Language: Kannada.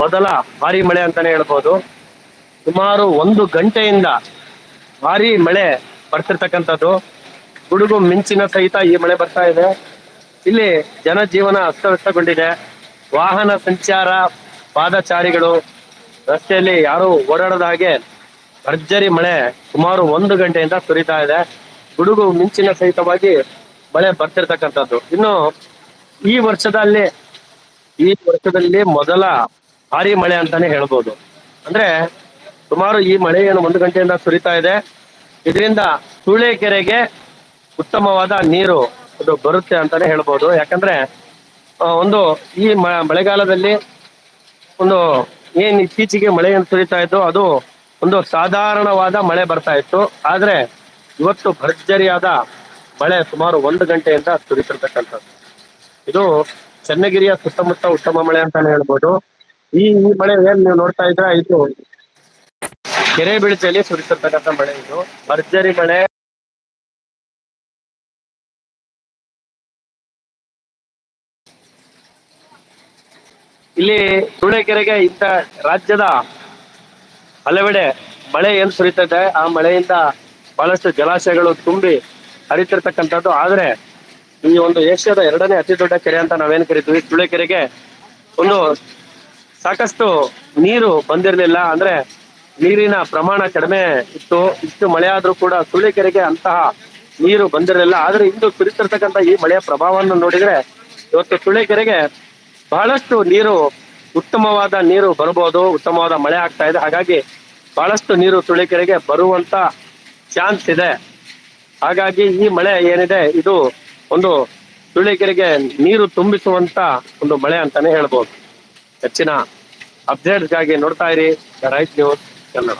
ಮೊದಲ ಭಾರಿ ಮಳೆ ಅಂತಾನೆ ಹೇಳ್ಬೋದು. ಸುಮಾರು ಒಂದು ಗಂಟೆಯಿಂದ ಭಾರಿ ಮಳೆ ಬರ್ತಿರ್ತಕ್ಕಂಥದ್ದು. ಗುಡುಗು ಮಿಂಚಿನ ಸಹಿತ ಈ ಮಳೆ ಬರ್ತಾ ಇದೆ. ಇಲ್ಲಿ ಜನಜೀವನ ಅಸ್ತವ್ಯಸ್ತಗೊಂಡಿದೆ. ವಾಹನ ಸಂಚಾರ, ಪಾದಚಾರಿಗಳು, ರಸ್ತೆಯಲ್ಲಿ ಯಾರು ಓಡಾಡದ ಹಾಗೆ ಭರ್ಜರಿ ಮಳೆ ಸುಮಾರು ಒಂದು ಗಂಟೆಯಿಂದ ಸುರಿತಾ ಇದೆ. ಗುಡುಗು ಮಿಂಚಿನ ಸಹಿತವಾಗಿ ಮಳೆ ಬರ್ತಿರ್ತಕ್ಕಂಥದ್ದು. ಇನ್ನು ಈ ವರ್ಷದಲ್ಲಿ ಈ ವರ್ಷದಲ್ಲಿ ಮೊದಲ ಭಾರಿ ಮಳೆ ಅಂತಾನೆ ಹೇಳ್ಬೋದು. ಅಂದ್ರೆ ಸುಮಾರು ಈ ಮಳೆ ಏನು ಒಂದು ಗಂಟೆಯಿಂದ ಸುರಿತಾ ಇದೆ. ಇದರಿಂದ ಸೂಳೆಕೆರೆಗೆ ಉತ್ತಮವಾದ ನೀರು ಅದು ಬರುತ್ತೆ ಅಂತಾನೆ ಹೇಳ್ಬೋದು. ಯಾಕಂದ್ರೆ ಒಂದು ಈ ಮಳೆಗಾಲದಲ್ಲಿ ಒಂದು ಏನ್ ಇತ್ತೀಚೆಗೆ ಮಳೆ ಸುರಿತಾ ಇತ್ತು ಅದು ಒಂದು ಸಾಧಾರಣವಾದ ಮಳೆ ಬರ್ತಾ ಇತ್ತು. ಆದ್ರೆ ಇವತ್ತು ಭರ್ಜರಿಯಾದ ಮಳೆ ಸುಮಾರು ಒಂದು ಗಂಟೆಯಿಂದ ಸುರಿತಿರ್ತಕ್ಕಂಥದ್ದು. ಇದು ಚನ್ನಗಿರಿಯ ಸುತ್ತಮುತ್ತ ಉತ್ತಮ ಮಳೆ ಅಂತಾನೆ ಹೇಳ್ಬೋದು. ಈ ಈ ಮಳೆ ಏನ್ ನೀವು ನೋಡ್ತಾ ಇದ್ರ ಇದು ಕೆರೆ ಬೀಳ್ಚಲ್ಲಿ ಸುರಿತಿರ್ತಕ್ಕಂಥ ಮಳೆ ಇದು. ಭರ್ಜರಿ ಮಳೆ. ಇಲ್ಲಿ ಸೂಳೆಕೆರೆಗೆ ಇಂಥ ರಾಜ್ಯದ ಹಲವೆಡೆ ಮಳೆ ಏನ್ ಸುರಿತದೆ ಆ ಮಳೆಯಿಂದ ಬಹಳಷ್ಟು ಜಲಾಶಯಗಳು ತುಂಬಿ ಹರಿತಿರ್ತಕ್ಕಂಥದ್ದು. ಆದ್ರೆ ಈ ಒಂದು ಏಷ್ಯಾದ ಎರಡನೇ ಅತಿ ದೊಡ್ಡ ಕೆರೆ ಅಂತ ನಾವೇನ್ ಕರಿತೀವಿ? ಸೂಳೆಕೆರೆಗೆ ಒಂದು ಸಾಕಷ್ಟು ನೀರು ಬಂದಿರಲಿಲ್ಲ. ಅಂದ್ರೆ ನೀರಿನ ಪ್ರಮಾಣ ಕಡಿಮೆ ಇತ್ತು. ಇಷ್ಟು ಮಳೆ ಆದ್ರೂ ಕೂಡ ಸೂಳೆಕೆರೆಗೆ ಅಂತಹ ನೀರು ಬಂದಿರಲಿಲ್ಲ. ಆದ್ರೆ ಇಂದು ಸುರಿತಿರ್ತಕ್ಕಂಥ ಈ ಮಳೆಯ ಪ್ರಭಾವವನ್ನು ನೋಡಿದ್ರೆ ಇವತ್ತು ತುಳೆ ಕೆರೆಗೆ ಬಹಳಷ್ಟು ನೀರು, ಉತ್ತಮವಾದ ನೀರು ಬರಬಹುದು ಉತ್ತಮವಾದ ಮಳೆ ಆಗ್ತಾ ಇದೆ. ಹಾಗಾಗಿ ಬಹಳಷ್ಟು ನೀರು ಸುಳಿಕೆರೆಗೆ ಬರುವಂತ ಚಾನ್ಸ್ ಇದೆ. ಹಾಗಾಗಿ ಈ ಮಳೆ ಏನಿದೆ, ಇದು ಒಂದು ಸುಳ್ಳಿಕೆರೆಗೆ ನೀರು ತುಂಬಿಸುವಂತ ಒಂದು ಮಳೆ ಅಂತಾನೆ ಹೇಳ್ಬೋದು. ಹೆಚ್ಚಿನ ಅಪ್ಡೇಟ್ಸ್ಗಾಗಿ ನೋಡ್ತಾ ಇರಿ. Right news Kannada.